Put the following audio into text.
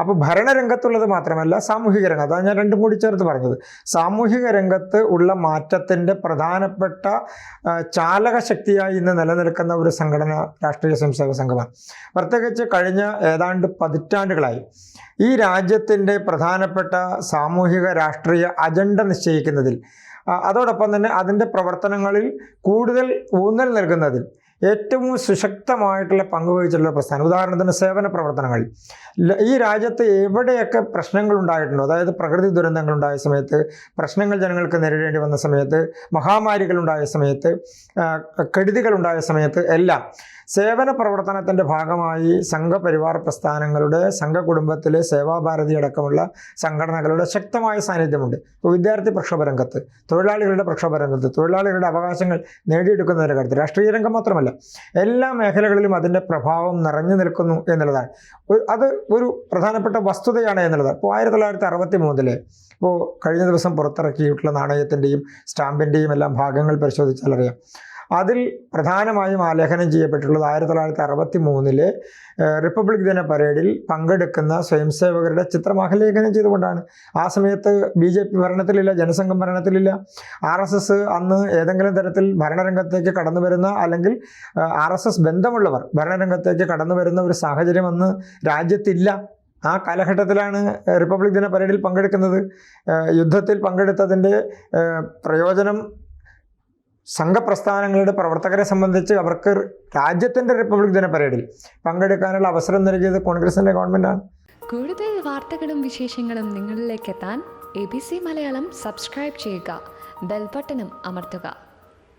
അപ്പോൾ ഭരണരംഗത്തുള്ളത് മാത്രമല്ല സാമൂഹിക രംഗം. അതാണ് ഞാൻ രണ്ടും കൂടി ചേർത്ത് പറഞ്ഞത്. സാമൂഹിക രംഗത്ത് ഉള്ള മാറ്റത്തിന്റെ പ്രധാനപ്പെട്ട ചാലക ശക്തിയായി ഇന്ന് നിലനിൽക്കുന്ന ഒരു സംഘടന രാഷ്ട്രീയ സ്വയംസേവക സംഘമാണ്. പ്രത്യേകിച്ച് കഴിഞ്ഞ ഏതാണ്ട് പതിറ്റാണ്ടുകളായി ഈ രാജ്യത്തിന്റെ പ്രധാനപ്പെട്ട സാമൂഹിക രാഷ്ട്രീയ അജണ്ട നിശ്ചയിക്കുന്നതിൽ അതോടൊപ്പം തന്നെ അതിന്റെ പ്രവർത്തനങ്ങളിൽ കൂടുതൽ ഊന്നൽ നൽകുന്നതിൽ ഏറ്റവും സുശക്തമായിട്ടുള്ള പങ്കുവഹിച്ചിട്ടുള്ള പ്രസ്ഥാനം. ഉദാഹരണത്തിന് സേവന പ്രവർത്തനങ്ങൾ. ഈ രാജ്യത്ത് എവിടെയൊക്കെ പ്രശ്നങ്ങൾ ഉണ്ടായിട്ടുണ്ടോ അതായത് പ്രകൃതി ദുരന്തങ്ങൾ ഉണ്ടായ സമയത്ത് പ്രശ്നങ്ങൾ ജനങ്ങൾക്ക് നേരിടേണ്ടി വന്ന സമയത്ത് മഹാമാരികൾ ഉണ്ടായ സമയത്ത് ഉണ്ടായ സമയത്ത് എല്ലാം സേവന പ്രവർത്തനത്തിന്റെ ഭാഗമായി സംഘപരിവാർ പ്രസ്ഥാനങ്ങളുടെ സംഘകുടുംബത്തിലെ സേവാഭാരതി അടക്കമുള്ള സംഘടനകളുടെ ശക്തമായ സാന്നിധ്യമുണ്ട്. ഇപ്പോൾ വിദ്യാർത്ഥി പ്രക്ഷോഭ രംഗത്ത് തൊഴിലാളികളുടെ പ്രക്ഷോഭ രംഗത്ത് തൊഴിലാളികളുടെ അവകാശങ്ങൾ നേടിയെടുക്കുന്നതിന്റെ കാര്യത്തിൽ രാഷ്ട്രീയ രംഗം മാത്രമല്ല എല്ലാ മേഖലകളിലും അതിന്റെ പ്രഭാവം നിറഞ്ഞു നിൽക്കുന്നു എന്നുള്ളതാണ്. അത് ഒരു പ്രധാനപ്പെട്ട വസ്തുതയാണ് എന്നുള്ളത്. ഇപ്പോൾ ആയിരത്തി തൊള്ളായിരത്തി അറുപത്തി മൂന്നിൽ ഇപ്പോൾ കഴിഞ്ഞ ദിവസം പുറത്തിറക്കിയിട്ടുള്ള നാണയത്തിന്റെയും സ്റ്റാമ്പിന്റെയും എല്ലാം ഭാഗങ്ങൾ പരിശോധിച്ചാൽ അറിയാം. അതിൽ പ്രധാനമായും ആലേഖനം ചെയ്യപ്പെട്ടിട്ടുള്ളത് ആയിരത്തി തൊള്ളായിരത്തി അറുപത്തി മൂന്നിലെ റിപ്പബ്ലിക് ദിന പരേഡിൽ പങ്കെടുക്കുന്ന സ്വയംസേവകരുടെ ചിത്രം ആലേഖനം ചെയ്തുകൊണ്ടാണ്. ആ സമയത്ത് ബി ജെ പി ഭരണത്തിലില്ല ജനസംഘം ഭരണത്തിലില്ല. ആർ എസ് എസ് അന്ന് ഏതെങ്കിലും തരത്തിൽ ഭരണരംഗത്തേക്ക് കടന്നു വരുന്ന അല്ലെങ്കിൽ ആർ എസ് എസ് ബന്ധമുള്ളവർ ഭരണരംഗത്തേക്ക് കടന്നു വരുന്ന ഒരു സാഹചര്യം അന്ന് രാജ്യത്തില്ല. ആ കാലഘട്ടത്തിലാണ് റിപ്പബ്ലിക് ദിന പരേഡിൽ പങ്കെടുക്കുന്നത്. യുദ്ധത്തിൽ പങ്കെടുത്തതിന്റെ പ്രയോജനം സംഘപ്രസ്ഥാനങ്ങളുടെ പ്രവർത്തകരെ സംബന്ധിച്ച് അവർക്ക് രാജ്യത്തിന്റെ റിപ്പബ്ലിക് ദിന പരേഡിൽ പങ്കെടുക്കാനുള്ള അവസരം നൽകിയത് കോൺഗ്രസിന്റെ ഗവൺമെന്റാണ്. കൂടുതൽ വാർത്തകളും വിശേഷങ്ങളും നിങ്ങളിലേക്ക് എത്താൻ A B C Malayalam subscribe ചെയ്യുക ബെൽബട്ടനും അമർത്തുക.